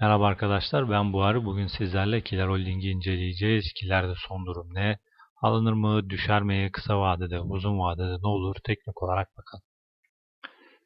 Merhaba arkadaşlar ben Buhari. Bugün sizlerle Kiler Holding'i inceleyeceğiz. Kiler'de son durum ne? Alınır mı? Düşer mi? Kısa vadede, uzun vadede ne olur? Teknik olarak bakalım.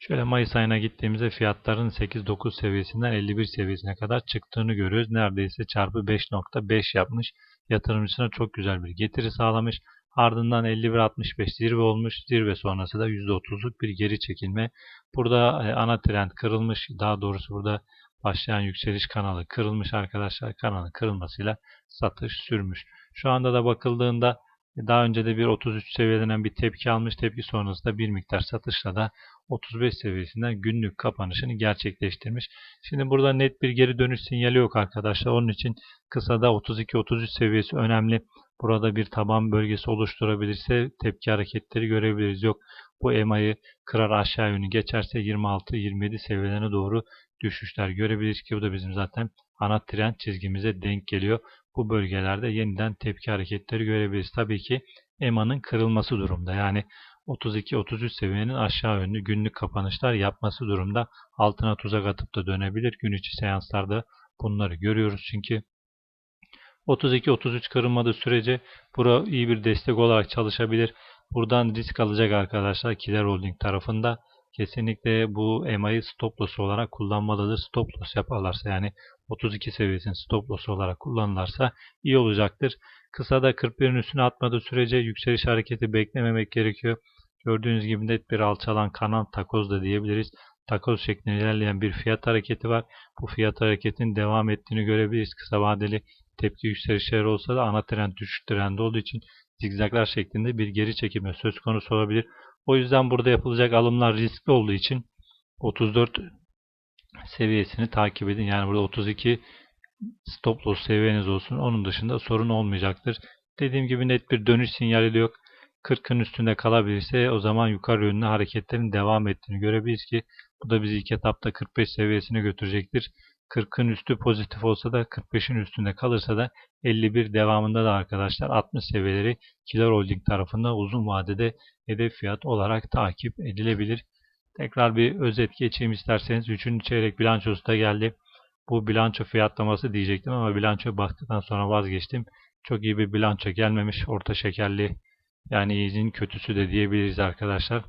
Şöyle Mayıs ayına gittiğimizde fiyatların 8-9 seviyesinden 51 seviyesine kadar çıktığını görüyoruz. Neredeyse çarpı 5.5 yapmış. Yatırımcısına çok güzel bir getiri sağlamış. Ardından 51.65 zirve olmuş. Zirve sonrası da %30'luk bir geri çekilme. Burada e, ana trend kırılmış. Daha doğrusu burada başlayan yükseliş kanalı kırılmış arkadaşlar. Kanalın kırılmasıyla satış sürmüş. Şu anda da bakıldığında daha önce de bir 33 seviyelenen bir tepki almış. Tepki sonrasında bir miktar satışla da 35 seviyesinden günlük kapanışını gerçekleştirmiş. Şimdi burada net bir geri dönüş sinyali yok arkadaşlar. Onun için kısada 32-33 seviyesi önemli. Burada bir taban bölgesi oluşturabilirse tepki hareketleri görebiliriz. Yok bu EMA'yı kırar aşağı yönü geçerse 26-27 seviyelerine doğru düşüşler görebiliriz ki bu da bizim zaten ana trend çizgimize denk geliyor. Bu bölgelerde yeniden tepki hareketleri görebiliriz. Tabii ki EMA'nın kırılması durumda. Yani 32-33 seviyenin aşağı yönlü günlük kapanışlar yapması durumda altına tuzak atıp da dönebilir. Gün içi seanslarda bunları görüyoruz çünkü 32-33 kırılmadığı sürece bura iyi bir destek olarak çalışabilir. Buradan risk alacak arkadaşlar Kiler Holding tarafında kesinlikle bu EMA'yı stop loss olarak kullanmalıdır. Stop loss yaparlarsa yani 32 seviyesini stop loss olarak kullanırlarsa iyi olacaktır. Kısa da 41'in üstüne atmadığı sürece yükseliş hareketi beklememek gerekiyor. Gördüğünüz gibi net bir alçalan kanal takoz da diyebiliriz. Takoz şeklinde ilerleyen bir fiyat hareketi var. Bu fiyat hareketinin devam ettiğini görebiliriz. Kısa vadeli tepki yükselişleri olsa da ana trend düşüş trendi olduğu için zigzaglar şeklinde bir geri çekilme söz konusu olabilir. O yüzden burada yapılacak alımlar riskli olduğu için 34 seviyesini takip edin. Yani burada 32 stop loss seviyeniz olsun. Onun dışında sorun olmayacaktır. Dediğim gibi net bir dönüş sinyali de yok. 40'ın üstünde kalabilirse o zaman yukarı yönlü hareketlerin devam ettiğini görebiliriz ki bu da bizi ilk etapta 45 seviyesine götürecektir. 40'ın üstü pozitif olsa da 45'in üstünde kalırsa da 51 devamında da arkadaşlar 60 seviyeleri Kilar Holding tarafından uzun vadede hedef fiyat olarak takip edilebilir. Tekrar bir özet geçeyim isterseniz. 3. çeyrek bilançosu da geldi. Bu bilanço fiyatlaması diyecektim ama bilançoya baktıktan sonra vazgeçtim. Çok iyi bir bilanço gelmemiş. Orta şekerli yani iyinin kötüsü de diyebiliriz arkadaşlar.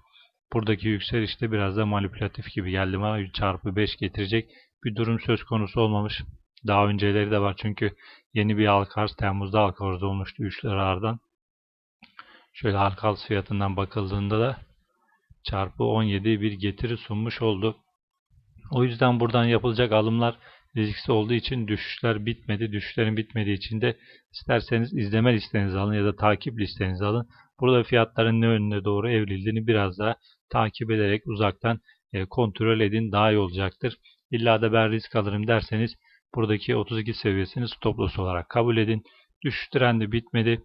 Buradaki yükseliş de biraz da manipülatif gibi geldi bana. Çarpı 5 getirecek bir durum söz konusu olmamış. Daha önceleri de var çünkü yeni bir halka arz Temmuz'da arz olmuştu 3 liralardan. Şöyle halka arz fiyatından bakıldığında da çarpı 17 bir getiri sunmuş oldu. O yüzden buradan yapılacak alımlar risksiz olduğu için düşüşler bitmedi. Düşüşlerin bitmediği için de isterseniz izleme listenizi alın ya da takip listenizi alın. Burada fiyatların ne yönüne doğru evrildiğini biraz daha takip ederek uzaktan e, kontrol edin daha iyi olacaktır. İlla da ben risk alırım derseniz buradaki 32 seviyesini stop loss olarak kabul edin. Düşüş trendi bitmedi.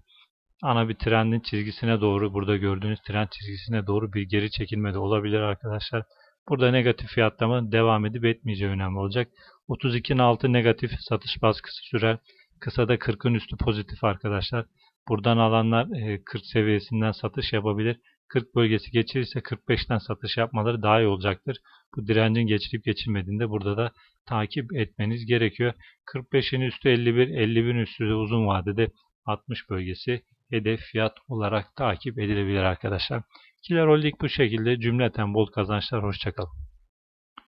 Ana bir trendin çizgisine doğru burada gördüğünüz trend çizgisine doğru bir geri çekilme de olabilir arkadaşlar. Burada negatif fiyatlama devam edip etmeyeceği önemli olacak. 32'nin altı negatif satış baskısı sürer. Kısada 40'ın üstü pozitif arkadaşlar. Buradan alanlar 40 seviyesinden satış yapabilir. 40 bölgesi geçirirse 45'ten satış yapmaları daha iyi olacaktır. Bu direncin geçilip geçilmediğinde burada da takip etmeniz gerekiyor. 45'in üstü 51, 51'in üstü de uzun vadede 60 bölgesi hedef fiyat olarak takip edilebilir arkadaşlar. Kiler Holding bu şekilde cümleten bol kazançlar. Hoşçakalın.